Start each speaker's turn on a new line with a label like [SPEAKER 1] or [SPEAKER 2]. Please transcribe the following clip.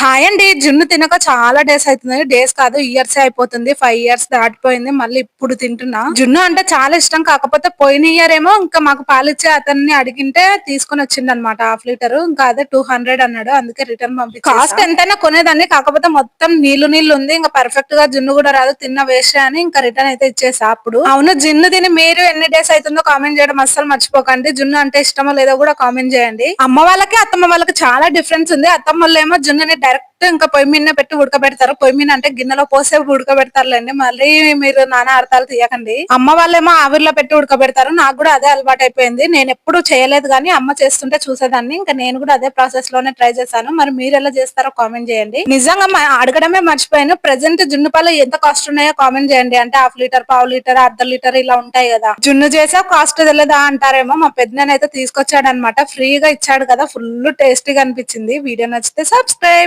[SPEAKER 1] Hi అండి. జున్ను తినక చాలా డేస్ అవుతుంది. డేస్ కాదు ఇయర్స్ అయిపోతుంది. ఫైవ్ ఇయర్స్ దాటిపోయింది. మళ్ళీ ఇప్పుడు తింటున్నా. జున్ను అంటే చాలా ఇష్టం. కాకపోతే పోయిన ఇయర్ ఏమో ఇంకా మాకు పాలిచ్చే అతన్ని అడిగింటే తీసుకొని వచ్చింది అనమాట హాఫ్ లీటర్. ఇంకా అదే టూ హండ్రెడ్ అన్నాడు. అందుకే రిటర్న్ పంపి కాస్ట్ ఎంతైనా కొనేదాన్ని. కాకపోతే మొత్తం నీళ్ళు నీళ్ళు ఉంది. ఇంకా పర్ఫెక్ట్గా జున్ను కూడా రాదు. తిన్న వేస్ట్ అని ఇంకా రిటర్న్ అయితే ఇచ్చేసా అప్పుడు. అవును జున్ను తిని మీరు ఎన్ని డేస్ అవుతుందో కామెంట్ చేయడం అస్సలు మర్చిపోకండి. జున్ను అంటే ఇష్టమో లేదో కూడా కామెంట్ చేయండి. అమ్మ వాళ్ళకి అత్తమ్మ వాళ్ళకి చాలా డిఫరెన్స్ ఉంది. అత్తమ్మ వాళ్ళు ఏమో జున్నుని డైరెక్ట్ ఇంకా పొయ్యి మీద పెట్టి ఉడకబెడతారు. పొయ్యి మీద అంటే గిన్నెలో పోసే ఉడకబెడతారులేండి. మళ్ళీ మీరు నానా అర్థాలు తీయకండి. అమ్మ వాళ్ళేమో ఆవిరిలో పెట్టి ఉడకబెడతారు. నాకు కూడా అదే అలవాటు అయిపోయింది నేను ఎప్పుడు చేయలేదు కానీ అమ్మ చేస్తుంటే చూసేదాన్ని. ఇంకా నేను కూడా అదే ప్రాసెస్లోనే ట్రై చేశాను. మరి మీరు ఎలా చేస్తారో కామెంట్ చేయండి. నిజంగా అడగడమే మర్చిపోయాను. ప్రెసెంట్ జున్ను పాలు ఎంత కాస్ట్ ఉన్నాయో కామెంట్ చేయండి. అంటే హాఫ్ లీటర్ పావు లీటర్ అర్ధ లీటర్ ఇలా ఉంటాయి కదా. జున్ను చేసా కాస్ట్ తెలియదా అంటారేమో. మా పెద్దనైతే తీసుకొచ్చాడు అనమాట ఫ్రీగా ఇచ్చాడు కదా. ఫుల్ టేస్టీగా అనిపించింది. వీడియో నచ్చితే సబ్స్క్రైబ్